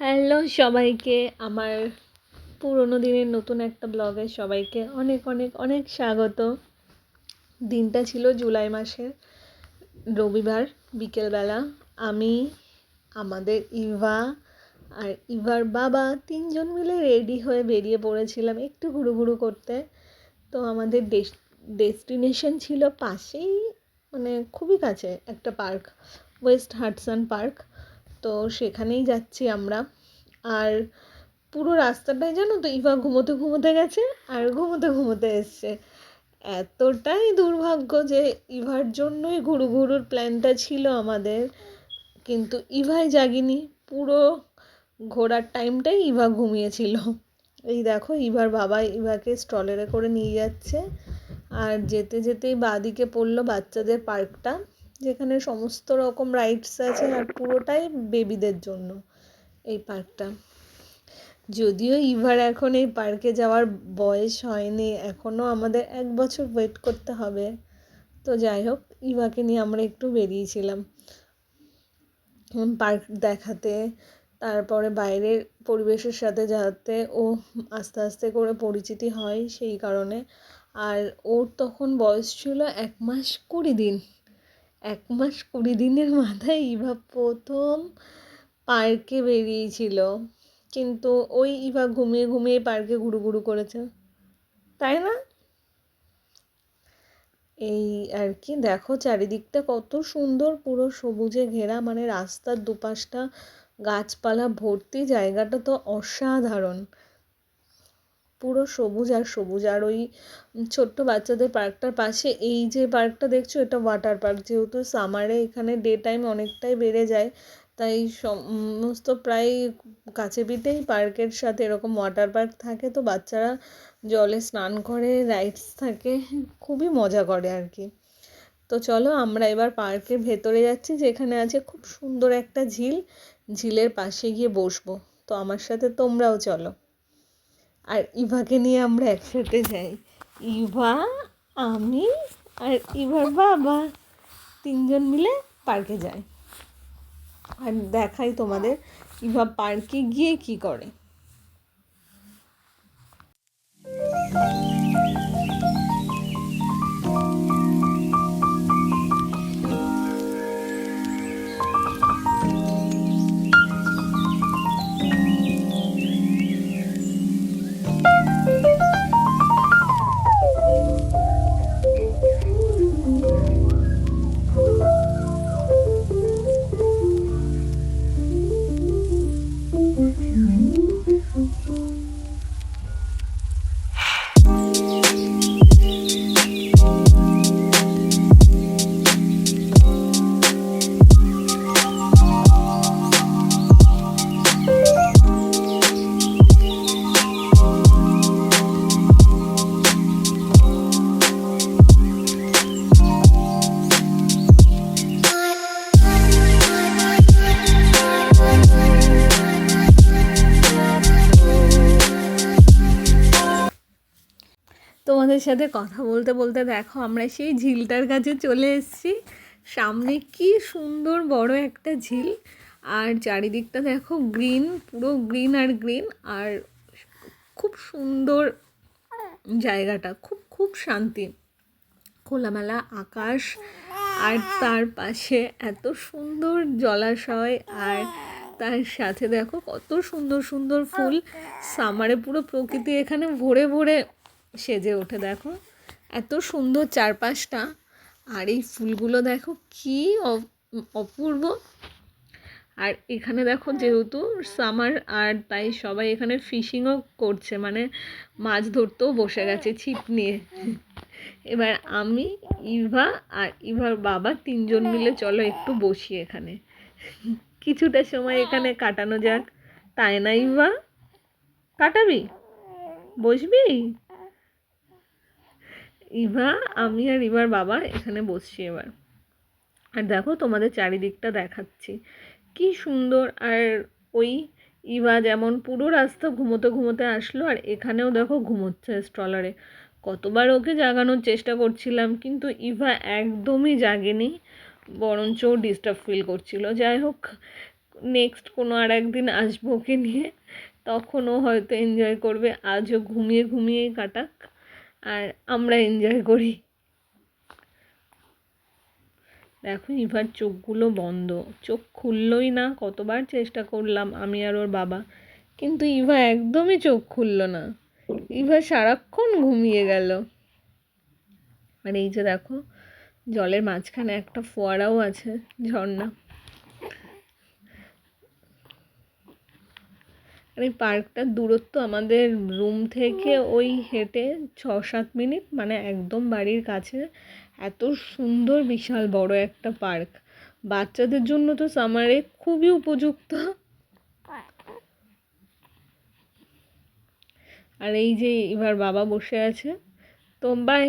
Hello সবাইকে, আমার পুরোনো দিনের নতুন একটা ব্লগে সবাইকে অনেক অনেক অনেক স্বাগত। দিনটা ছিল জুলাই মাসের, রবিবার বিকেলবেলা। আমি, আমাদের ইভা আর ইভার বাবা তিনজন মিলে রেডি হয়ে বেরিয়ে পড়েছিলাম একটু ঘুরু ঘুরু করতে। তো আমাদের ডেস্টিনেশন ছিল পাশেই মানে খুবই কাছে একটা পার্ক, ওয়েস্ট হাডসন পার্ক। তো সেখানেই যাচ্ছি আমরা। আর পুরো রাস্তাটাই জানো তো ইভা ঘুমোতে ঘুমোতে গেছে আর ঘুমোতে ঘুমোতে এসছে। এতটাই দুর্ভাগ্য যে ইভার জন্যই ঘুরু ঘুরুর প্ল্যানটা ছিল আমাদের। কিন্তু ইভাই জাগিনি, পুরো ঘোরার টাইমটাই ইভা ঘুমিয়েছিল। এই দেখো ইভার বাবা ইভাকে স্ট্রলারে করে নিয়ে যাচ্ছে। আর যেতে যেতেই বাদিকে পড়ল বাচ্চাদের পার্কটা। যেখানে সমস্ত রকম রাইডস আছে আর পুরোটাই বেবিদের জন্য এই পার্কটা যদিও ইভার এখন এই পার্কে যাওয়ার বয়স হয়নি এখনও আমাদের এক বছর ওয়েট করতে হবে। তো যাই হোক, ইভাকে নিয়ে আমরা একটু বেরিয়েছিলাম। পার্ক দেখাতে, তারপরে বাইরের পরিবেশের সাথে যাতে ও আস্তে আস্তে করে পরিচিতি হয় সেই কারণে। আর ওর তখন বয়স ছিল এক মাস কুড়ি দিন। এক মাস কুড়ি দিনের মাথায় ইভা প্রথম পার্কে বেরিয়েছিল। কিন্তু ওই ইভা ঘুমিয়ে ঘুমিয়ে পার্কে ঘুরু ঘুরু করেছে। তাই না? এই আর কি, দেখো চারিদিকটা কত সুন্দর, পুরো সবুজে ঘেরা। মানে রাস্তার দুপাশটা গাছপালা ভর্তি, জায়গাটা তো অসাধারণ। পুরো সবুজ আর সবুজ আর ওই ছোট্ট বাচ্চাদের পার্কটার পাশে এই যে পার্কটা দেখছ এটা ওয়াটার পার্ক যেহেতু সামারে এখানে ডে টাইম অনেকটাই বেড়ে যায়, তাই সমস্ত প্রায় কাছে পিঠেই পার্কের সাথে এরকম ওয়াটার পার্ক থাকে, তো বাচ্চারা জলে স্নান করে রাইডস থাকে, খুবই মজা করে আর কি। তো চলো আমরা এবার পার্কের ভেতরে যাচ্ছি, যেখানে আছে খুব সুন্দর একটা ঝিল, ঝিলের পাশে গিয়ে বসবো। তো আমার সাথে তোমরাও চলো। আর ইভাকে নিয়ে আমরা একসাথে যাই। ইভা, আমি আর ইভার বাবা তিনজন মিলে পার্কে যাই। আর দেখাই তোমাদের ইভা পার্কে গিয়ে কি করে। তোমাদের সাথে কথা বলতে বলতে দেখো আমরা সেই ঝিলটার কাছে চলে এসেছি। সামনে কি সুন্দর বড় একটা ঝিল। আর চারিদিকটা দেখো গ্রিন, পুরো গ্রিন আর গ্রিন। আর খুব সুন্দর জায়গাটা, খুব খুব শান্তি। খোলামেলা আকাশ আর তার পাশে এত সুন্দর জলাশয় আর তার সাথে দেখো কত সুন্দর সুন্দর ফুল। সামারে পুরো প্রকৃতি এখানে ভরে ভরে সেজে ওঠে, দেখো। এত সুন্দর চারপাশটা। আর এই ফুলগুলো, দেখো, কি অপূর্ব। আর এখানে, দেখো, যেহেতু সামার, আর তাই সবাই এখানে ফিশিংও করছে মানে মাছ ধরতেও বসে গেছে ছিপ নিয়ে। এবার আমি ইভা আর ইভার বাবা তিনজন মিলে চলো একটু বসি এখানে। কিছুটা সময় এখানে কাটানো যাক। তাই না ইভা কাটাবি? বসবি? ইভা, আমি আর ইভার বাবা এখানে বসছি এবার। আর দেখো তোমাদের চারিদিকটা দেখাচ্ছি। কি সুন্দর। আর ওই ইভা যেমন পুরো রাস্তা ঘুমোতে ঘুমোতে আসলো, আর এখানেও দেখো ঘুমোচ্ছে স্ট্রলারে কতবার ওকে জাগানোর চেষ্টা করছিলাম, কিন্তু ইভা একদমই জাগেনি, বরঞ্চ ডিস্টার্ব ফিল করছিল। যাই হোক নেক্সট কোনো আর একদিন আসব ওকে নিয়ে তখনও হয়তো এনজয় করবে। আজও ঘুমিয়ে ঘুমিয়েই কাটাক। আর আমরা এনজয় করি। দেখো ইভার চোখগুলো বন্ধ। চোখ খুললই না, কতবার চেষ্টা করলাম আমি আর ওর বাবা। কিন্তু ইভা একদমই চোখ খুললো না। ইভা সারাক্ষণ ঘুমিয়ে গেল। আর এই যে দেখো, জলের মাঝখানে একটা ফোয়ারাও আছে, ঝর্ণা। আর এই পার্কটার দূরত্ব আমাদের রুম থেকে ওই হেঁটে ছ সাত মিনিট মানে একদম বাড়ির কাছে এত সুন্দর বিশাল বড় একটা পার্ক। বাচ্চাদের জন্য তো সামারে খুবই উপযুক্ত। আর এই যে এবার বাবা বসে আছে তো বাই